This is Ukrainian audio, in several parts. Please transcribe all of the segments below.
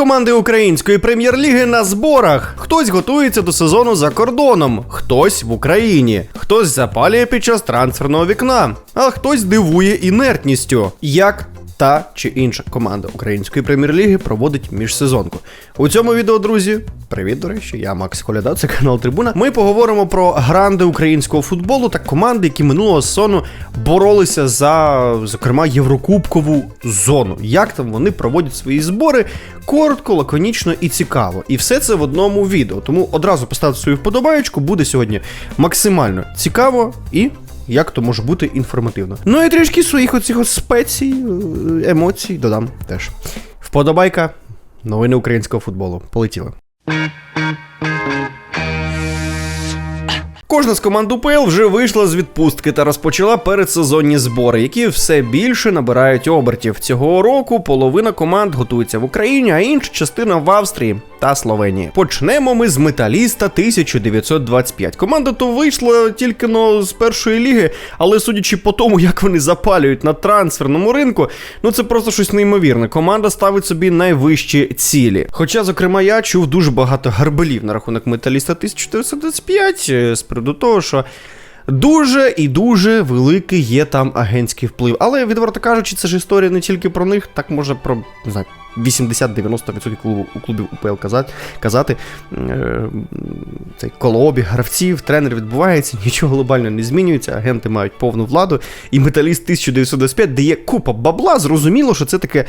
Команди української прем'єр-ліги на зборах. Хтось готується до сезону за кордоном, хтось в Україні, хтось запалює під час трансферного вікна, а хтось дивує інертністю. Як та чи інша команда української прем'єр-ліги проводить міжсезонку. У цьому відео, друзі, привіт, до речі, я Макс Коляда, це канал Трибуна. Ми поговоримо про гранди українського футболу та команди, які минулого сезону боролися за, зокрема, Єврокубкову зону. Як там вони проводять свої збори коротко, лаконічно і цікаво. І все це в одному відео. Тому одразу поставте свою вподобаєчку, буде сьогодні максимально цікаво і як то може бути інформативно. Ну і трішки своїх оцих спецій, е, емоцій додам теж. Вподобайка, новини українського футболу. Полетіли. Кожна з команд УПЛ вже вийшла з відпустки та розпочала передсезонні збори, які все більше набирають обертів. Цього року половина команд готується в Україні, а інша частина в Австрії та Словенії. Почнемо ми з металіста 1925. Команда то вийшла тільки но з першої ліги, але судячи по тому, як вони запалюють на трансферному ринку, ну це просто щось неймовірне. Команда ставить собі найвищі цілі. Хоча, зокрема, я чув дуже багато гарбелів на рахунок металіста 1925 е, з приводу того, що. Дуже і дуже великий є там агентський вплив. Але відверто кажучи, це ж історія не тільки про них, так може про не знаю, 80-90% клубу, клубів УПЛ казати. казати. Е, цей колообіг гравців, тренер відбувається, нічого глобально не змінюється, агенти мають повну владу. І металіст 1925 дає купа бабла, зрозуміло, що це таке.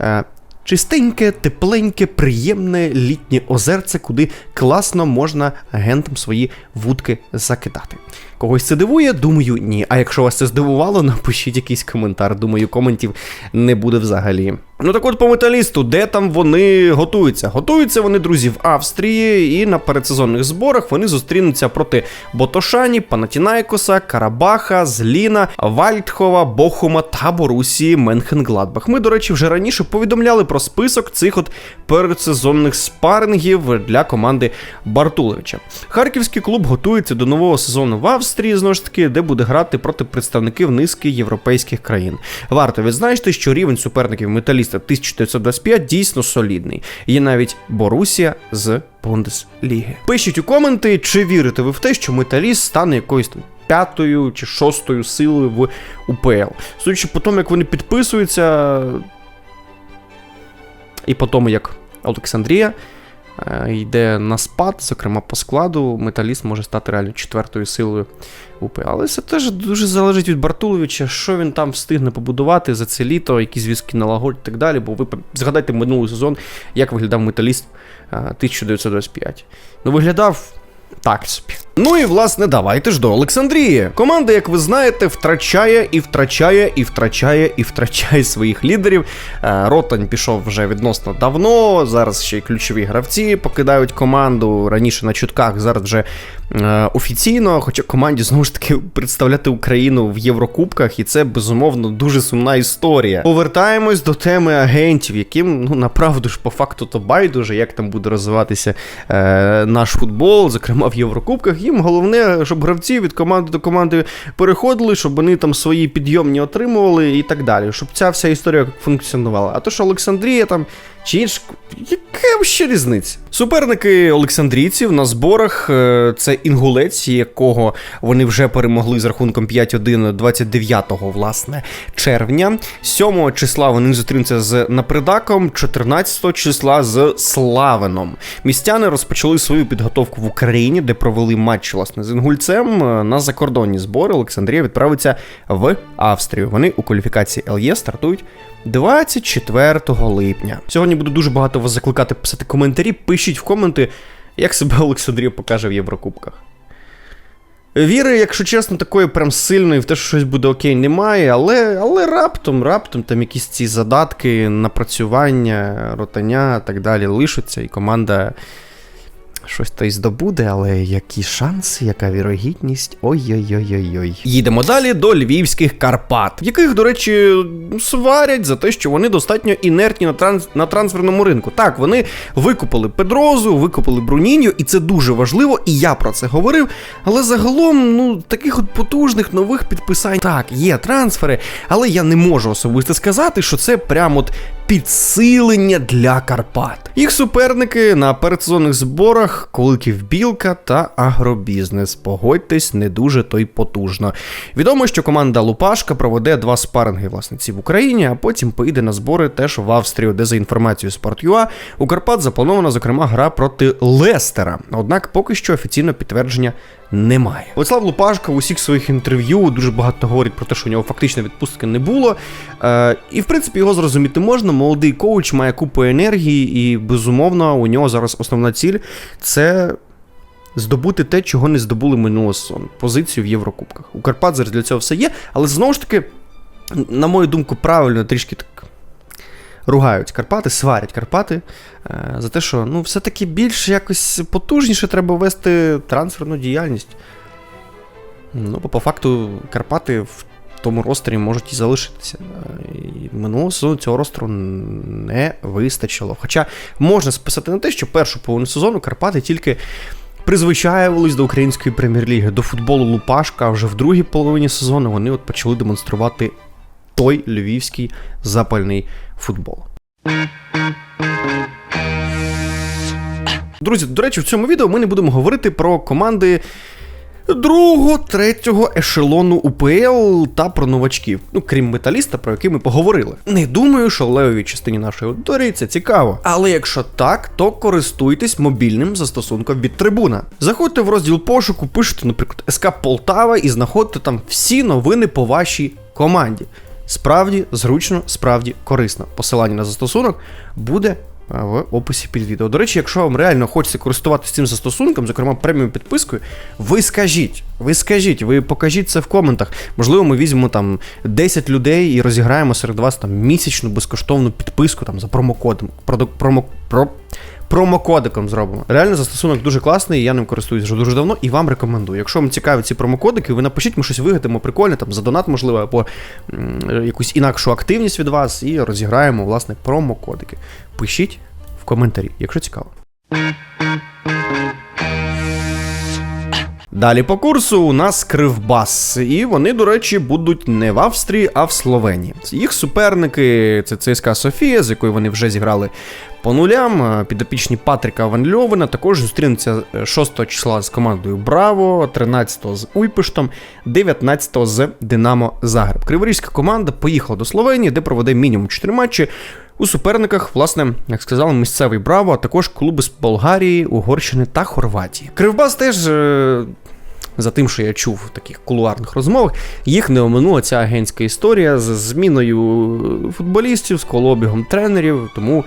Е, Чистеньке, тепленьке, приємне літнє озерце, куди класно можна агентам свої вудки закидати. Когось це дивує? Думаю, ні. А якщо вас це здивувало, напишіть якийсь коментар. Думаю, коментів не буде взагалі. Ну так от по металісту, де там вони готуються? Готуються вони, друзі, в Австрії, і на передсезонних зборах вони зустрінуться проти Ботошані, Панатінайкоса, Карабаха, Зліна, Вальдхова, Бохума та Борусії Менхенгладбах. Ми, до речі, вже раніше повідомляли про список цих от передсезонних спарингів для команди Бартулевича. Харківський клуб готується до нового сезону в Австрії, знову ж таки, де буде грати проти представників низки європейських країн. Варто відзначити, що рівень суперників металіста 1925 дійсно солідний. Є навіть Борусія з Бундесліги. Пишіть у коменти, чи вірите ви в те, що металіст стане якоюсь там. П'ятою чи шостою силою в УПЛ. Судячи по тому, як вони підписуються, і по тому, як Олександрія йде на спад, зокрема по складу, металіст може стати реально четвертою силою УП. Але це теж дуже залежить від Бартуловича, що він там встигне побудувати за це літо, які зв'язки налагодить і так далі. Бо ви згадайте минулий сезон, як виглядав металіст е, 1925. Ну, виглядав. Так собі. Ну і власне, давайте ж до Олександрії. Команда, як ви знаєте, втрачає і втрачає, і втрачає, і втрачає своїх лідерів. Е, Ротань пішов вже відносно давно. Зараз ще й ключові гравці покидають команду раніше на чутках, зараз вже е, офіційно. Хоча команді знову ж таки представляти Україну в Єврокубках, і це безумовно дуже сумна історія. Повертаємось до теми агентів, яким ну направду ж по факту то байдуже, як там буде розвиватися е, наш футбол, зокрема в Єврокубках. Їм головне, щоб гравці від команди до команди переходили, щоб вони там свої підйомні отримували і так далі. Щоб ця вся історія функціонувала. А то що Олександрія там чи інш... Яка ще різниця? Суперники Олександрійців на зборах е, це інгулець, якого вони вже перемогли з рахунком 5-1 29 власне червня. 7 числа вони зустрінуться з Напридаком, 14 числа з Славеном. Містяни розпочали свою підготовку в Україні, де провели матч власне з інгульцем. Е, На закордонні збори Олександрія відправиться в Австрію. Вони у кваліфікації ЛЄ стартують 24 липня. Сьогодні буду дуже багато вас закликати писати коментарі. Пишіть в коменти, як себе Олександрія покаже в Єврокубках. Віри, якщо чесно, такої прям сильної в те, що щось буде окей, немає, але але раптом, раптом там якісь ці задатки, напрацювання, ротання так далі лишаться, і команда щось то й здобуде, але які шанси, яка вірогідність. Ой-ой-ой-ой-ой. Їдемо далі до львівських Карпат, яких, до речі, сварять за те, що вони достатньо інертні на транс на трансферному ринку. Так, вони викупили Педрозу, викупили Бруніньо, і це дуже важливо, і я про це говорив. Але загалом, ну, таких от потужних нових підписань. Так, є трансфери, але я не можу особисто сказати, що це прямо от підсилення для Карпат. Їх суперники на передсезонних зборах Куликів Білка та Агробізнес. Погодьтесь, не дуже то й потужно. Відомо, що команда Лупашка проведе два спаринги власниці в Україні, а потім поїде на збори теж в Австрію, де за інформацією Sport.ua у Карпат запланована зокрема гра проти Лестера. Однак поки що офіційно підтвердження немає. Владислав Лупашка в усіх своїх інтерв'ю дуже багато говорить про те, що у нього фактично відпустки не було. Е, і в принципі його зрозуміти можна. Молодий коуч має купу енергії, і безумовно у нього зараз основна ціль це. Здобути те, чого не здобули минулого сезону. Позицію в Єврокубках. У Карпат зараз для цього все є, але знову ж таки, на мою думку, правильно трішки так ругають Карпати, сварять Карпати е, за те, що ну, все-таки більш якось потужніше треба вести трансферну діяльність. Ну, бо по факту Карпати в тому ростері можуть і залишитися. І минулого сезону цього ростеру не вистачило. Хоча можна списати на те, що першу половину сезону Карпати тільки. Призвичаювались до української прем'єр-ліги, до футболу Лупашка, а вже в другій половині сезону вони от почали демонструвати той львівський запальний футбол. Друзі, до речі, в цьому відео ми не будемо говорити про команди другого, третього ешелону УПЛ та про новачків, ну крім металіста, про який ми поговорили. Не думаю, що левовій частині нашої аудиторії це цікаво. Але якщо так, то користуйтесь мобільним застосунком від трибуна. Заходьте в розділ пошуку, пишете, наприклад, СК Полтава і знаходите там всі новини по вашій команді. Справді зручно, справді корисно. Посилання на застосунок буде в описі під відео. До речі, якщо вам реально хочеться користуватися цим застосунком, зокрема преміум підпискою, ви скажіть, ви скажіть, ви покажіть це в коментах. Можливо, ми візьмемо там 10 людей і розіграємо серед вас там місячну безкоштовну підписку там за промокодом. Продо, промо, про, промокодиком зробимо. Реально застосунок дуже класний, я ним користуюсь вже дуже давно і вам рекомендую. Якщо вам цікаві ці промокодики, ви напишіть, ми щось вигадаємо прикольне, там за донат, можливо, або якусь інакшу активність від вас, і розіграємо власне промокодики. Пишіть в коментарі, якщо цікаво. Далі по курсу у нас Кривбас, і вони, до речі, будуть не в Австрії, а в Словенії. Їх суперники це ЦСКА Софія, з якою вони вже зіграли по нулям. Підопічні Патріка Ван Льовена також зустрінуться 6 числа з командою Браво, 13 з Уйпештом, 19 з Динамо Загреб. Криворізька команда поїхала до Словенії, де проведе мінімум 4 матчі. У суперниках, власне, як сказали, місцевий Браво, а також клуби з Болгарії, Угорщини та Хорватії. Кривбас теж. За тим, що я чув в таких кулуарних розмовах, їх не оминула ця агентська історія з зміною футболістів, з колобігом тренерів. Тому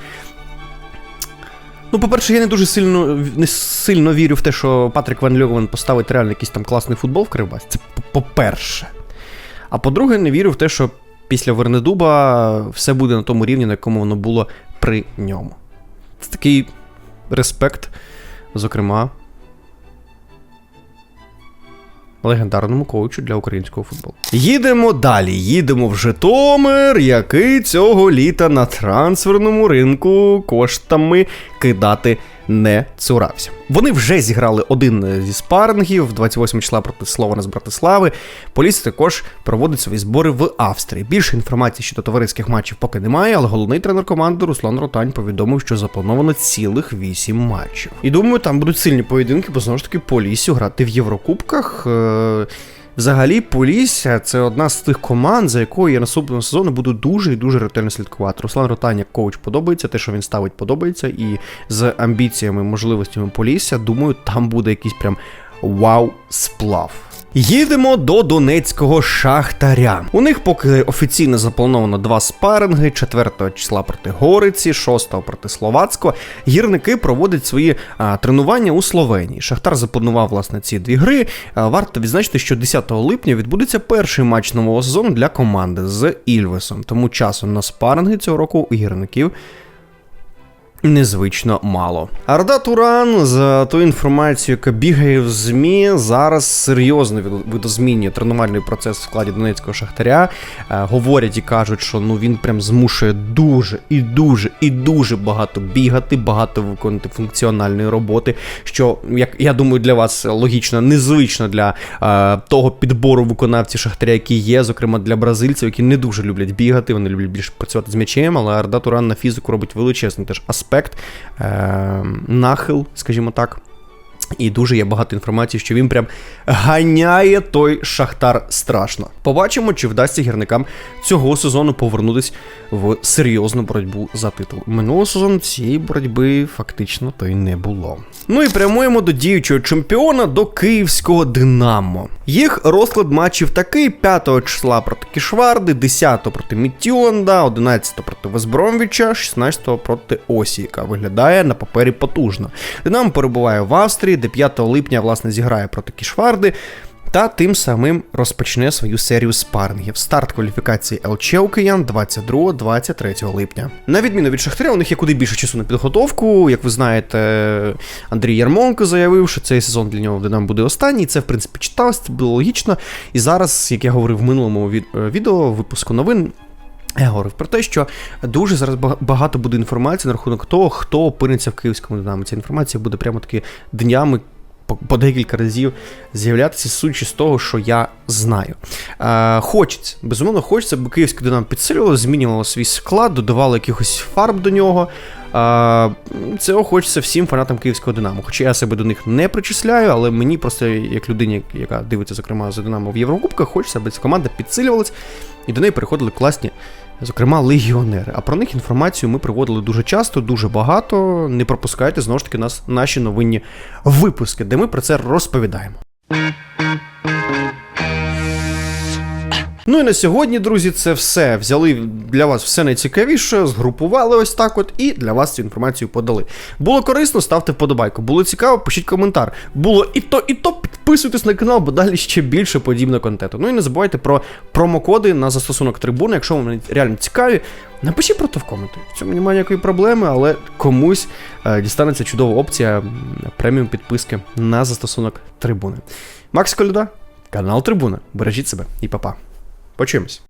Ну, по-перше, я не дуже сильно не сильно вірю в те, що Патрік Ван Льовен поставить реально якийсь там класний футбол в Кривбасі. Це по-перше. А по-друге, не вірю в те, що після Вернедуба все буде на тому рівні, на якому воно було при ньому. Це такий респект, зокрема, легендарному коучу для українського футболу. Їдемо далі. Їдемо в Житомир, який цього літа на трансферному ринку коштами кидати не цурався. Вони вже зіграли один зі спарингів 28 числа проти Слована з Братислави. Поліс також проводить свої збори в Австрії. Більше інформації щодо товариських матчів поки немає, але головний тренер команди Руслан Ротань повідомив, що заплановано цілих 8 матчів. І думаю, там будуть сильні поєдинки, бо знову ж таки Полісю грати в Єврокубках. Е- Взагалі, Полісся це одна з тих команд, за якою я наступного сезону буду дуже і дуже ретельно слідкувати. Руслан Ротань як коуч подобається, те, що він ставить, подобається, і з амбіціями, можливостями Полісся, думаю, там буде якийсь прям вау-сплав. Їдемо до Донецького шахтаря. У них поки офіційно заплановано два спаринги: 4 числа проти Гориці, 6 проти Словацького. Гірники проводять свої а, тренування у Словенії. Шахтар запланував власне ці дві гри. А, варто відзначити, що 10 липня відбудеться перший матч нового сезону для команди з Ільвесом. Тому часу на спаринги цього року у гірників незвично мало. Арда Туран за ту інформацію, яка бігає в ЗМІ, зараз серйозно видозмінює тренувальний процес в складі Донецького Шахтаря. Е, говорять і кажуть, що ну він прям змушує дуже і дуже і дуже багато бігати, багато виконувати функціональної роботи. Що, як я думаю, для вас логічно, незвично для е, того підбору виконавців Шахтаря, які є, зокрема для бразильців, які не дуже люблять бігати, вони люблять більше працювати з м'ячем, але Арда Туран на фізику робить величезний теж аспект, е, нахил, скажімо так. І дуже є багато інформації, що він прям ганяє той шахтар страшно. Побачимо, чи вдасться гірникам цього сезону повернутись в серйозну боротьбу за титул. Минулого сезону цієї боротьби фактично то й не було. Ну і прямуємо до діючого чемпіона до київського Динамо. Їх розклад матчів такий: 5 числа проти Кішварди, 10 проти Мітіланда, 11 проти Весбромвіча, 16 проти Осі, яка виглядає на папері потужно. Динамо перебуває в Австрії, де 5 липня власне зіграє проти Кішварди. Та тим самим розпочне свою серію спарингів. Старт кваліфікації ЛЧ у киян 22-23 липня. На відміну від Шахтаря, у них є куди більше часу на підготовку. Як ви знаєте, Андрій Ярмонко заявив, що цей сезон для нього в Динамо буде останній. Це, в принципі, читалось, це було логічно. І зараз, як я говорив в минулому е, відео, випуску новин. Я говорив про те, що дуже зараз багато буде інформації на рахунок того, хто опиниться в київському динамо. Ця інформація буде прямо таки днями по, декілька разів з'являтися судячи з того, що я знаю. Е, хочеться, безумовно, хочеться, бо київське динамо підсилювало, змінювало свій склад, додавало якихось фарб до нього. Е, цього хочеться всім фанатам київського динамо. Хоча я себе до них не причисляю, але мені просто, як людині, яка дивиться, зокрема, за Динамо в Єврокубках, хочеться, аби ця команда підсилювалась і до неї приходили класні Зокрема, легіонери. А про них інформацію ми приводили дуже часто, дуже багато. Не пропускайте знову ж таки нас наші новинні випуски, де ми про це розповідаємо. Ну і на сьогодні, друзі, це все. Взяли для вас все найцікавіше, згрупували ось так от і для вас цю інформацію подали. Було корисно, ставте вподобайку. Було цікаво, пишіть коментар. Було і то, і то підписуйтесь на канал, бо далі ще більше подібного контенту. Ну і не забувайте про промокоди на застосунок трибуни, якщо вони реально цікаві. Напишіть про то в коменти. В цьому немає ніякої проблеми, але комусь е, дістанеться чудова опція преміум підписки на застосунок трибуни. Макс Коляда, канал Трибуна. Бережіть себе і па-па. Почимось.